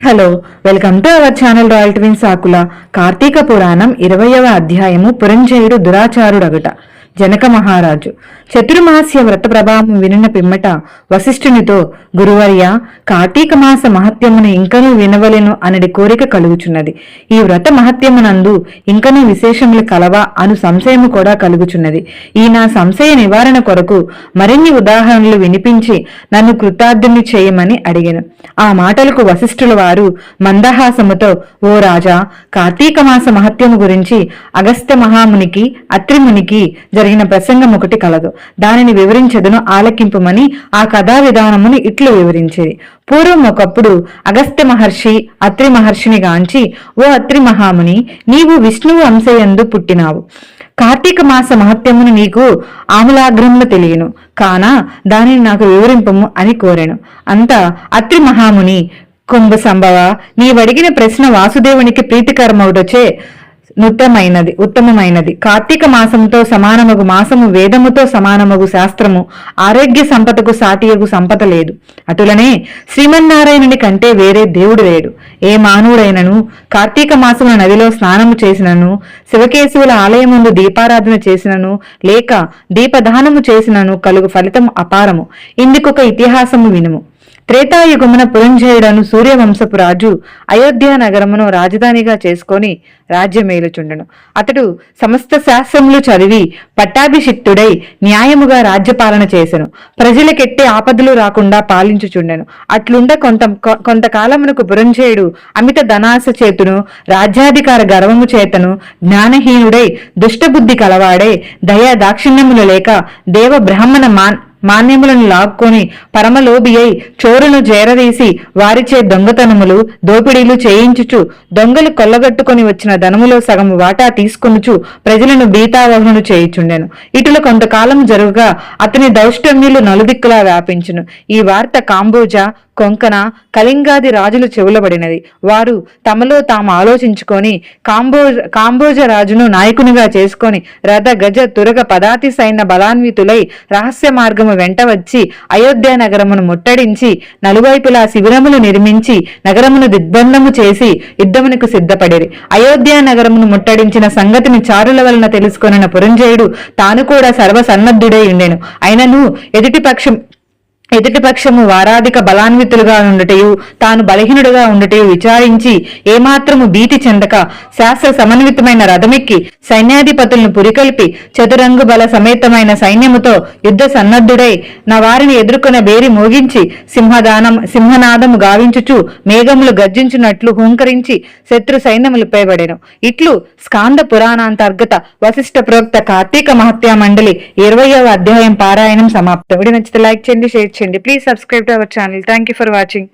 Hello welcome to our channel Royal Twin Sakula Karthika Puranam ఇరవయవ అధ్యాయము పురంజయుడు దురాచారుడగట. జనక మహారాజు. చతుర్మాస్య వ్రత ప్రభావం వినిన పిమ్మట వశిష్ఠునితో గురువర్య కార్తీక మాస మహత్యమును ఇంకనూ వినవలెను అనడి కోరిక కలుగుచున్నది. ఈ వ్రత మహత్యమునందు ఇంకనూ విశేషములు కలవా అను సంశయము కూడా కలుగుచున్నది. ఈ నా సంశయ నివారణ కొరకు మరిన్ని ఉదాహరణలు వినిపించి నన్ను కృతార్థుని చేయమని అడిగాను. ఆ మాటలకు వశిష్ఠుల వారు మందహాసముతో ఓ రాజా కార్తీక మాస మహత్యము గురించి అగస్త్య మహామునికి అత్రిమునికి జరిగిన ప్రసంగం ఒకటి కలదు. దానిని వివరించదును ఆలకింపుమని ఆ కథా విధానమును ఇట్లు వివరించేది పూర్వం ఒకప్పుడు అగస్త్య మహర్షి అత్రి మహర్షిని గాంచి ఓ అత్రి మహాముని నీవు విష్ణువు అంశయందు పుట్టినావు. కార్తీక మాస మహత్యమును నీకు ఆములాగ్రంలో తెలియను. కానా దానిని నాకు వివరింపము అని కోరాను. అంతా అత్రి మహాముని కుంభ సంభవ నీవడిగిన ప్రశ్న వాసుదేవునికి ప్రీతికరమవుటచే నుత్తమైనది ఉత్తమమైనది. కార్తీక మాసముతో సమానమగు మాసము వేదముతో సమానమగు శాస్త్రము ఆరోగ్య సంపదకు సాటియగు సంపద లేదు. అటులనే శ్రీమన్నారాయణుని కంటే వేరే దేవుడు లేడు. ఏ మానవుడైనను కార్తీక మాసమున నదిలో స్నానము చేసినను శివకేశవుల ఆలయముందు దీపారాధన చేసినను లేక దీపదానము చేసినను కలుగు ఫలితం అపారము. ఇందుకొక ఇతిహాసము వినుము. త్రేతాయుగమున పురంజయుడను సూర్యవంశపు రాజు అయోధ్య నగరమును రాజధానిగా చేసుకొని రాజ్యమేలుచుండెను. అతడు సమస్త శాస్త్రములు చదివి పట్టాభిషిక్తుడై న్యాయముగా రాజ్యపాలన చేసెను. ప్రజలకెట్టే ఆపదలు రాకుండా పాలించుచుండెను. అట్లుండ కొంత కొంతకాలమునకు పురంజయుడు అమిత ధనాశ చేతును రాజ్యాధికార గర్వము చేతను జ్ఞానహీనుడై దుష్టబుద్ధి కలవాడై దయా దాక్షిణ్యములు లేక దేవ బ్రాహ్మణ మాన్ మాన్యములను లాక్కొని పరమలోబి అయి చోరును చేరదీసి వారిచే దొంగతనములు దోపిడీలు చేయించుచు దొంగలు కొల్లగట్టుకొని వచ్చిన ధనములో సగం వాటా తీసుకొనుచు ప్రజలను బీతావహును చేయుచుండెను. ఇటుల కొంతకాలం జరుగుగా అతని దౌష్టమ్యులు నలుదిక్కులా వ్యాపించును. ఈ వార్త కాంబోజా కొంకణ కళింగాది రాజులు చెవులబడినది. వారు తమలో తాము ఆలోచించుకొని కాంబోజ కాంబోజ రాజును నాయకునిగా చేసుకొని రథ గజ తురగ పదాతి సైన్య బలాన్వితులై రహస్య మార్గము వెంట వచ్చి అయోధ్య నగరమును ముట్టడించి నలువైపులా శిబిరములు నిర్మించి నగరమును దిగ్బంధము చేసి యుద్ధమునకు సిద్ధపడిరి. అయోధ్య నగరమును ముట్టడించిన సంగతిని చారుల వలన తెలుసుకొనిన పురంజయుడు తాను కూడా సర్వసన్నద్ధుడై ఉండెను. అయినను ఎదుటి ఎదుటిపక్షము ఎదుటి పక్షము వారాధిక బలాన్వితులుగా ఉండటయు తాను బలహీనుడుగా ఉండటయు విచారించి ఏమాత్రము భీతి చెందక శాస్త్ర సమన్వితమైన రథమెక్కి సైన్యాధిపతులను పురికల్పి చతురంగు బల సమేతమైన సైన్యముతో యుద్ధ సన్నద్ధుడై నా వారిని ఎదుర్కొన్న బేరి మోగించి సింహదానం సింహనాదము గావించుచు మేఘములు గర్జించున్నట్లు హూంకరించి శత్రు సైన్యములు పేబడెను. ఇట్లు స్కాంద పురాణాంతర్గత వశిష్ఠ ప్రోక్త కార్తీక మహత్యా మండలి ఇరవయవ అధ్యాయం పారాయణం సమాప్తం. వీడియో నచ్చితే లైక్ చేయండి షేర్ చేయండి please subscribe to our channel thank you for watching